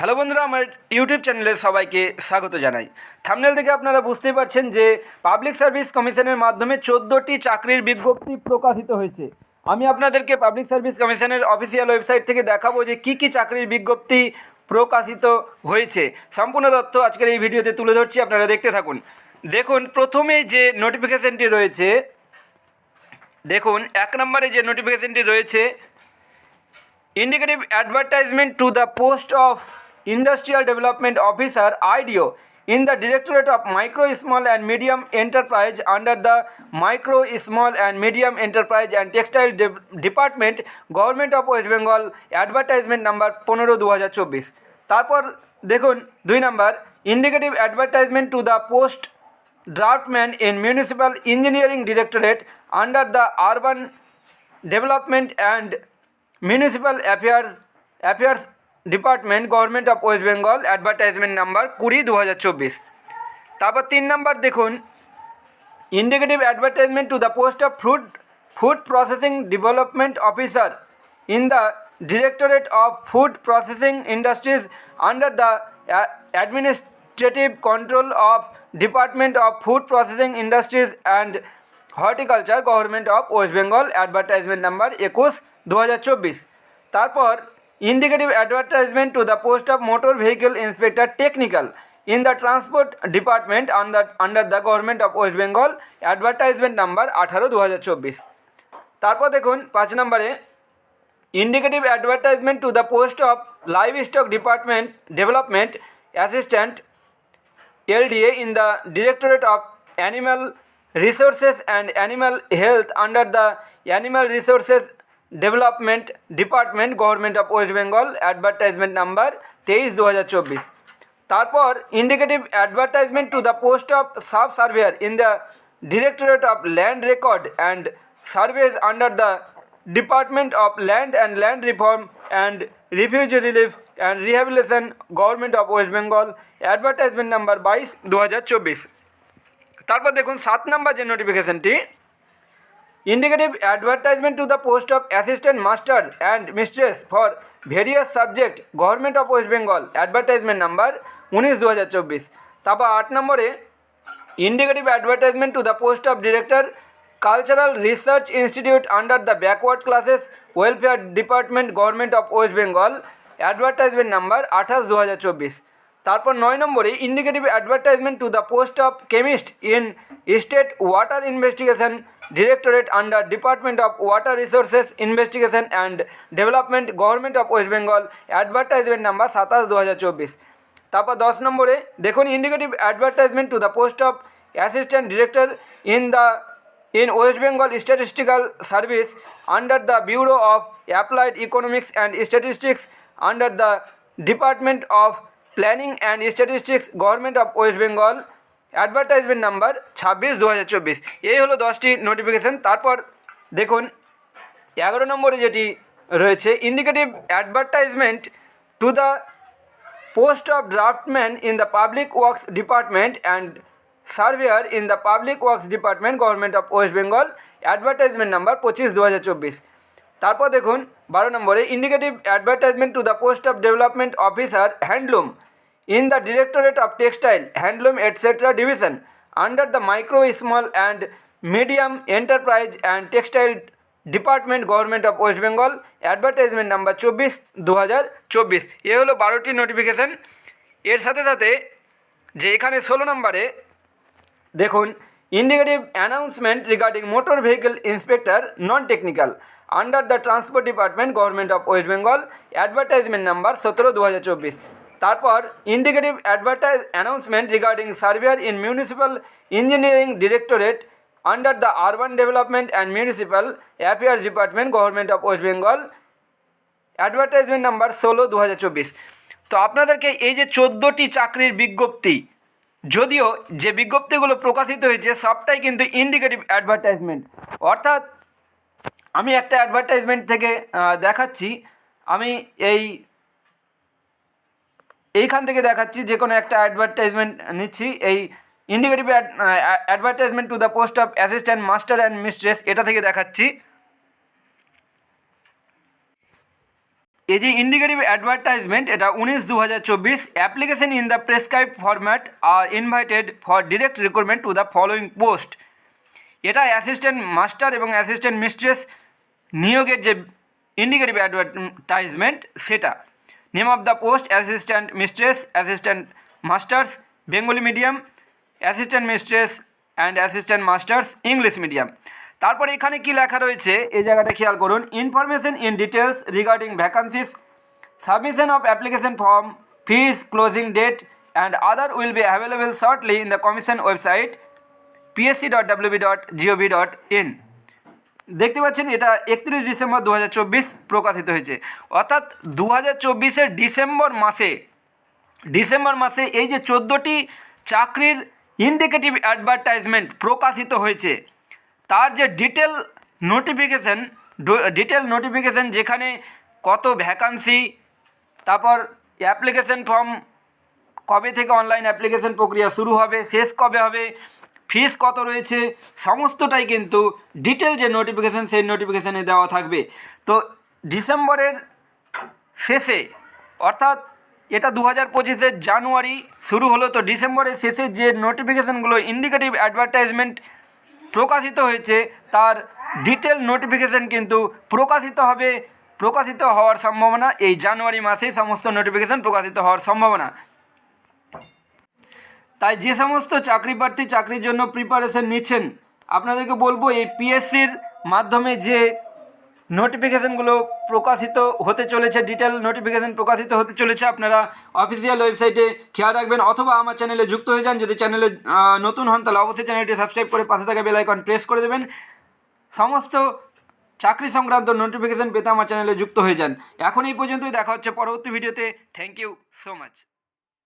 Hello বন্ধুরা, আমার YouTube চ্যানেলে সবাইকে স্বাগত জানাই। থামনেল থেকে আপনারা বুঝতেই পারছেন যে পাবলিক সার্ভিস কমিশনের মাধ্যমে চোদ্দোটি চাকরির বিজ্ঞপ্তি প্রকাশিত হয়েছে। আমি আপনাদেরকে পাবলিক সার্ভিস কমিশনের অফিসিয়াল ওয়েবসাইট থেকে দেখাবো যে কী কী চাকরির বিজ্ঞপ্তি প্রকাশিত হয়েছে। সম্পূর্ণ তথ্য আজকের এই ভিডিওতে তুলে ধরছি, আপনারা দেখতে থাকুন। দেখুন, প্রথমে যে নোটিফিকেশনটি রয়েছে, দেখুন, এক নম্বরে যে নোটিফিকেশনটি রয়েছে, indicative advertisement to the post of industrial development officer IDO in the directorate of micro small and medium enterprise under the micro small and medium enterprise and textile department government of West Bengal advertisement number পনেরো দু হাজার চব্বিশ তারপর দেখুন দুই নম্বর indicative advertisement to the post draftsman in municipal engineering directorate under the urban development and municipal affairs affairs department, government of West Bengal advertisement number কুড়ি দু হাজার চব্বিশ। তারপর তিন নম্বর দেখুন indicative advertisement to the post of food food processing development officer in the directorate of food processing industries under the administrative control of department of food processing industries and horticulture government of West Bengal advertisement number একুশ দু তারপর indicative advertisement to the post of motor vehicle inspector technical in the transport department under the government of West Bengal advertisement number আঠারো দু হাজার চব্বিশ। তারপর দেখুন, পাঁচ নম্বরে indicative advertisement to the post of life stock department development assistant LDA in the directorate of animal resources and animal health under the animal resources Development department government of West Bengal advertisement number তেইশ দু তারপর indicative advertisement to the post of sub surveyor in the directorate of land record and surveys under the department of land and land reform and refugee relief and rehabilitation government of West Bengal advertisement number বাইশ দু তারপর দেখুন, সাত number যে নোটিফিকেশনটি indicative advertisement to the post of assistant master and mistress for various subject, government of west bengal, advertisement number উনিশ দু হাজার চব্বিশ। তারপর আট নম্বরে indicative advertisement to the post of director cultural research institute under the backward classes welfare department government of West Bengal advertisement number আঠাশ দু হাজার চব্বিশ। তারপর নয় নম্বরে indicative advertisement to the post of chemist in state water investigation directorate under department of water resources investigation and development government of West Bengal advertisement number সাতাশ দু হাজার চব্বিশ। তারপর দশ নম্বরে দেখুন indicative advertisement to the post of assistant director in the in West Bengal statistical service under the bureau of applied economics and statistics under the department of planning and statistics government of West Bengal advertisement number ছাব্বিশ দু হাজার চব্বিশ। এই হলো দশটি notification তারপর দেখুন, এগারো নম্বরে যেটি রয়েছে indicative advertisement to the post of draftman in the public works department and surveyor in the public works department government of West Bengal advertisement number পঁচিশ দু হাজার চব্বিশ। তারপর দেখুন, বারো নম্বরে indicative advertisement to the post of development officer handloom in the directorate of textile handloom etcetera division under the micro small and medium enterprise and textile department government of West Bengal advertisement number চব্বিশ দু হাজার চব্বিশ। এ হলো বারোটি notification এর সাথে সাথে যে এখানে ষোলো নম্বরে দেখুন indicative announcement regarding motor vehicle inspector non technical under the transport department government of West Bengal advertisement number সতেরো দু হাজার চব্বিশ। তারপর indicative advertise announcement regarding surveyor in municipal engineering directorate under the urban development and municipal affairs department government of West Bengal advertisement number ষোলো দু তো আপনাদেরকে এই যে চোদ্দোটি চাকরির বিজ্ঞপ্তি, যদিও যে বিজ্ঞপ্তিগুলো প্রকাশিত হয়েছে, সবটাই কিন্তু ইন্ডিকেটিভ অ্যাডভার্টাইজমেন্ট অর্থাৎ আমি একটা অ্যাডভার্টাইজমেন্ট থেকে দেখাচ্ছি। আমি এই এইখান থেকে দেখাচ্ছি যে কোনো একটা অ্যাডভার্টাইজমেন্ট নিচ্ছি। এই indicative advertisement to the post of assistant master and mistress এটা থেকে দেখাচ্ছি। এই যে ইন্ডিকেটিভ অ্যাডভার্টাইজমেন্ট এটা উনিশ দু হাজার চব্বিশ application in the prescribe format are invited for direct recruitment to the following post এটা অ্যাসিস্ট্যান্ট মাস্টার এবং অ্যাসিস্ট্যান্ট মিস্ট্রেস নিয়োগের যে ইন্ডিকেটিভ অ্যাডভার্টাইজমেন্ট সেটা। Name of the post assistant mistress assistant masters Bengali medium assistant mistress and assistant masters English medium তারপরে এখানে কি লেখা রয়েছে? এই জায়গাটা খেয়াল করুন। Information in details regarding vacancies submission of application form, fees, closing date, and other will be available shortly in dot commission dot psc.wb.gov.in দেখতে পাচ্ছেন, এটা একত্রিশ ডিসেম্বর দু হাজার চব্বিশ প্রকাশিত হয়েছে। অর্থাৎ দু হাজার ডিসেম্বর মাসে ডিসেম্বর মাসে এই যে চোদ্দোটি চাকরির ইন্ডিকেটিভ অ্যাডভার্টাইজমেন্ট প্রকাশিত হয়েছে, তার যে ডিটেল নোটিফিকেশান ডিটেল নোটিফিকেশান যেখানে কত ভ্যাকান্সি তারপর অ্যাপ্লিকেশন ফর্ম কবে থেকে অনলাইন অ্যাপ্লিকেশন প্রক্রিয়া শুরু হবে, শেষ কবে হবে ফিস কত রয়েছে, সমস্তটাই কিন্তু ডিটেল যে নোটিফিকেশান সেই নোটিফিকেশানে দেওয়া থাকবে। তো ডিসেম্বরের শেষে, অর্থাৎ এটা দু হাজার পঁচিশের জানুয়ারি শুরু হলো, তো ডিসেম্বরের শেষে যে নোটিফিকেশানগুলো ইন্ডিকেটিভ অ্যাডভার্টাইজমেন্ট প্রকাশিত হয়েছে, তার ডিটেল নোটিফিকেশান কিন্তু প্রকাশিত হবে, প্রকাশিত হওয়ার সম্ভাবনা এই জানুয়ারি মাসেই সমস্ত নোটিফিকেশান প্রকাশিত হওয়ার সম্ভাবনা। তাই যে সমস্ত চাকরি প্রার্থী চাকরির জন্য প্রিপারেশন নিচ্ছেন, আপনাদেরকে বলব এই পিএসসির মাধ্যমে যে নোটিফিকেশানগুলো প্রকাশিত হতে চলেছে ডিটেল নোটিফিকেশান প্রকাশিত হতে চলেছে, আপনারা অফিসিয়াল ওয়েবসাইটে খেয়াল রাখবেন, অথবা আমার চ্যানেলে যুক্ত হয়ে যান, যদি চ্যানেলে নতুন হন, তাহলে অবশ্যই চ্যানেলটি সাবস্ক্রাইব করে পাশে থাকা বেল আইকন প্রেস করে দেবেন। সমস্ত চাকরি সংক্রান্ত নোটিফিকেশান পেতে আমার চ্যানেলে যুক্ত হয়ে যান। এখন এই পর্যন্তই, দেখা হচ্ছে পরবর্তী ভিডিওতে থ্যাংক ইউ সো মাচ